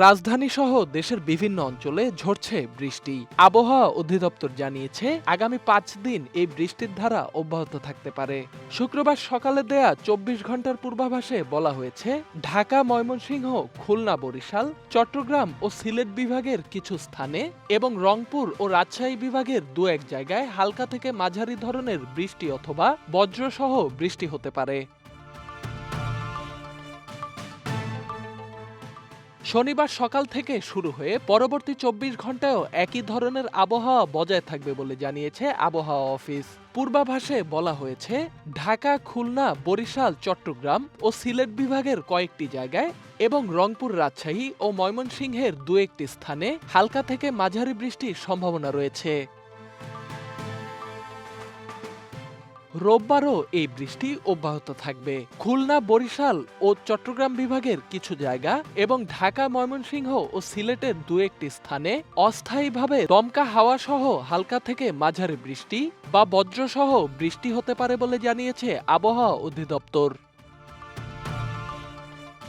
রাজধানী সহ দেশের বিভিন্ন অঞ্চলে ঝরছে বৃষ্টি। আবহাওয়া অধিদপ্তর জানিয়েছে, আগামী পাঁচ দিন এই বৃষ্টির ধারা অব্যাহত থাকতে পারে। শুক্রবার সকালে দেয়া চব্বিশ ঘণ্টার পূর্বাভাসে বলা হয়েছে, ঢাকা, ময়মনসিংহ, খুলনা, বরিশাল, চট্টগ্রাম ও সিলেট বিভাগের কিছু স্থানে এবং রংপুর ও রাজশাহী বিভাগের দু এক জায়গায় হালকা থেকে মাঝারি ধরনের বৃষ্টি অথবা বজ্রসহ বৃষ্টি হতে পারে। শনিবার সকাল থেকে শুরু হয়ে পরবর্তী চব্বিশ ঘন্টায়ও একই ধরনের আবহাওয়া বজায় থাকবে বলে জানিয়েছে আবহাওয়া অফিস। পূর্বাভাসে বলা হয়েছে, ঢাকা, খুলনা, বরিশাল, চট্টগ্রাম ও সিলেট বিভাগের কয়েকটি জায়গায় এবং রংপুর, রাজশাহী ও ময়মনসিংহের দু একটি স্থানে হালকা থেকে মাঝারি বৃষ্টির সম্ভাবনা রয়েছে। রোববারও এই বৃষ্টি অব্যাহত থাকবে। খুলনা, বরিশাল ও চট্টগ্রাম বিভাগের কিছু জায়গা এবং ঢাকা, ময়মনসিংহ ও সিলেটের দু একটি স্থানে অস্থায়ীভাবে দমকা হাওয়া সহ হালকা থেকে মাঝারি বৃষ্টি বা বজ্রসহ বৃষ্টি হতে পারে বলে জানিয়েছে আবহাওয়া অধিদপ্তর।